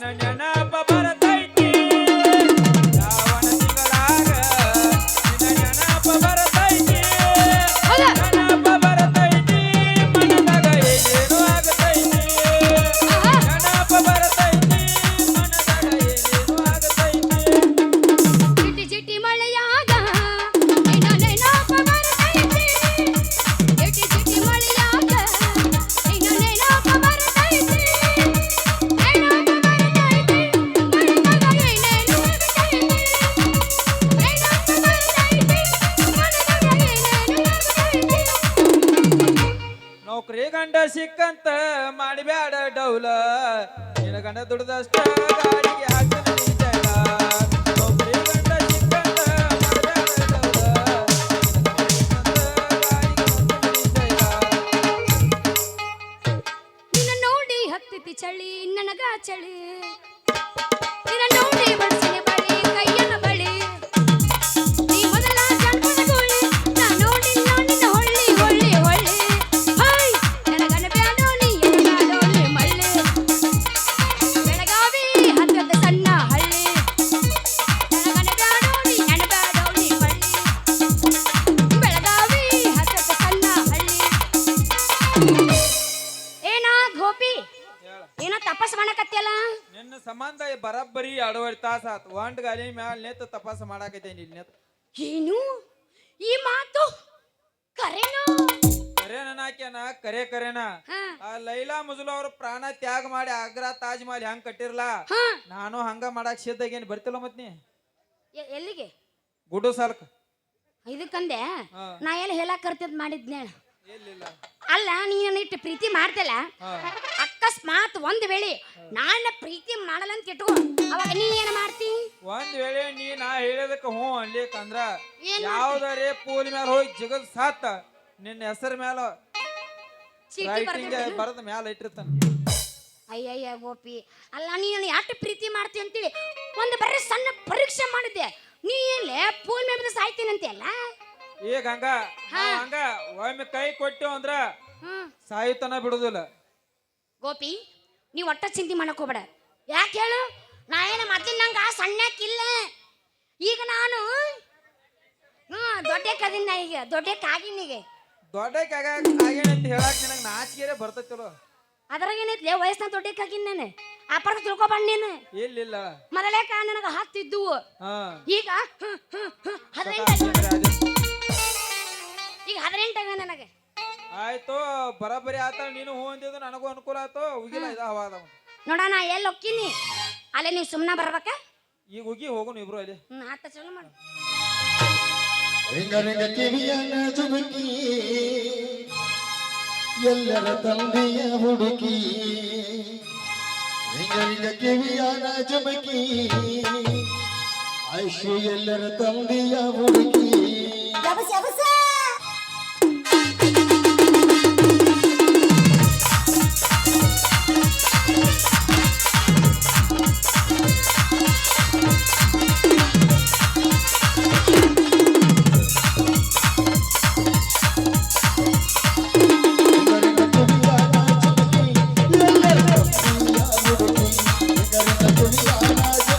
na na na ಗಂಡ ಸಿಕ್ಕಂತ ಮಾಡಬ್ಯಾಡ ಡೌಲ. ನಿನ್ನ ಗಂಡ ದುಡ್ದಷ್ಟ ಗಾಡಿಗೆ ಹತ್ತಿತಿ ಚಳಿ ನನಗ ಚಳಿ. ನಿನ್ನ ನೋಡಿ ಬಡ್ಸಿನ ಏನಾ ಗೋಪಿ? ಏನ ಏನೋ ತಪಸ್ ಮಾಡಕತ್ತಿಯಲ್ಲ? ನಿನ್ನ ಸಂಬಂಧ ಬರಬ್ಬರಿ ಎರಡೂವರೆ ತಾಸ ಆತು. ಒಂದ್ ಗಾಲಿ ಮ್ಯಾಲ ನಿಂತು ತಪಸ್ ಮಾಡಾಕೈತೇನಿ ಇಲ್ಲಿ ನಿಂತು. ಏನು? ಈ ಮಾತು ಕರೆನೋ? ಕರೆ ನನಾಕ್ಯಾನ ಕರೆ ಕರೆನ? ಆ ಲೈಲಾ ಮುಜುಲು ಅವ್ರ ಪ್ರಾಣ ತ್ಯಾಗ ಮಾಡಿ ಆಗ್ರಾ ತಾಜ್ ಮಹಲ್ ಹೆಂಗ್ ಕಟ್ಟಿರ್ಲ? ನಾನು ಹಂಗ ಮಾಡಕ್ ಸಿದ್ಧಾಗೇನ್ ಬರ್ತಿಲ್ಲ ಮತ್ ನೀ? ಎ- ಎಲ್ಲಿಗೆ? ಗುಡು ಸಾಲ್ಕ. ಇದಕ್ಕಂದೆ? ಹಾ. ನಾ ಎಲ್ಲಿ ಹೇಳಕ್ ಕರ್ತಿದ್ ಮಾಡಿದ್ನೆ ಎಲ್ಲಿಲ್ಲ ಅಲ್ಲ ನೀನು ಇಟ್ಟು ಪ್ರೀತಿ ಮಾಡ್ತಲ್ಲ ಅಕಸ್ಮಾತ್ ಒಂದ್ ವೇಳೆ ನಾನು ಪ್ರೀತಿ ಮಾಡಲ್ಲ ಅಂತ ಇಟ್ಕೋ ಅವಾಗ ನೀ ಏನ್ ಮಾಡ್ತಿ? ಒಂದ್ ವೇಳೆ ನೀ ನಾ ಹೇಳದಕ್ಕ ಹ್ಞೂ ಅನ್ಲಿಕ್ಕಂದ್ರ ಏನ್ ಯಾವ್ದಾರೇ ಪೂಲ್ ಮ್ಯಾಲ ಹೋಗಿ ಜಗದ್ ಸಾತ ನಿನ್ನ ಹೆಸರ ಮ್ಯಾಲ ಚೀಟಿ ರೈಟಿಂಗ್ ಬರ್ದಿರ್ತೀನಿ. ಬರದ ಮ್ಯಾಲ ಇಟ್ಟಿರ್ತಾನ. ಅಯ್ಯಯ್ಯ ಗೋಪಿ ಅಲ್ಲ ನೀನು ಯಾಕೆ ಪ್ರೀತಿ ಮಾಡ್ತಿ ಅಂತೇಳಿ ಒಂದು ಬರೀ ಸಣ್ಣ ಪರೀಕ್ಷೆ ಮಾಡಿದ್ದೆ. ನೀ ಏನ್ಲೆ ಪೂಲ್ ಮೇಲೆ ಸಾಯ್ತೀನಿ ಅಂತೆಲ್ಲ ಈಗ ಹಂಗ ನಾವ್ ಹಂಗ ಒಮ್ಮೆ ಕೈ ಕೊಟ್ಟು ಅಂದ್ರ ಹ್ಮ್. ಸಾಯುತನ ಬಿಡುದಿಲ್ಲ. ಗೋಪಿ ನೀವು ಒಟ್ಟ ಚಿಂತೆ ಮಾಡಕ್ ಹೋಗ್ಬೇಡ. ಯಾಕೆ ಹೇಳು? ನಾ ಏನು ಮೊದ್ಲಿನ ನಂಗ ಸಣ್ಣಕ್ಕಿಲ್ಲ ಈಗ ನಾನು ಹ್ಮ್ ದೊಡ್ಡ ಕದಿನ ಈಗ ದೊಡ್ಡ ಕಾಗಿನೀಗ ದೊಡ್ಡ ಕಾಗಿನ ಆಗೇನ ಅಂತ ಹೇಳಕ್ ನಿನಗ ನಾಚಿಕೆರೆ ಬರ್ತೈತಿಲೋ ಅದ್ರಾಗ ಏನೈತಿ ವಯಸ್ಸಿನ ದೊಡ್ಡ ಕಾಗಿನ ನಾನು? ಅಪರ್ದ ತಿಳ್ಕೊಬಂದ್ ನೀನು. ಇಲ್ಲಿಲ್ಲ. ಮೊದಲೇ ಕಾ ನನಗ ಹತ್ತಿದ್ದುವು ಹಾ. ಈಗ ಹ್ಮ್, ಹ್ಮ್, ಹ್ಮ್, ಆಗ್ಯಾವ. ಈಗ ಹದಿನೆಂಟು ಆಗ ನನಗೆ? ಆಯ್ತು ಬರಬರಿ ಆತ ನೀನು ಹೂ ಅಂದಿದ್ದು ನನಗೂ ಅನುಕೂಲ ಆಯ್ತು ಉಗಿಲ ಇದ ಹವಾ ಅದಾವ. ನೋಡ ನಾ ಎಲ್ಲಿ ಹೋಗ್ತೀನಿ? ಅಲ್ಲೇ ನೀವು ಸುಮ್ಮನೆ ಬರ್ಬೇಕ? ಈಗ ಉಗಿ ಹೋಗುನು ಇಬ್ರು ಅಲ್ಲಿ. ಆತ ಚಲೋ ಮಾಡು. ರಿಂಗ ರಿಂಗ ಕಿವಿಯನ್ನ ಜುಬುಕಿ ಎಲ್ಲರ ತಂದೆಯ ಹುಡುಕಿ ರಿಂಗ ರಿಂಗ ಕಿವಿಯನ ಜುಬುಕಿ ಐಶು ಎಲ್ಲರ ತಂದೆಯ ಹುಡುಕಿ. ಯಬಸ ಯಬಸ রাজা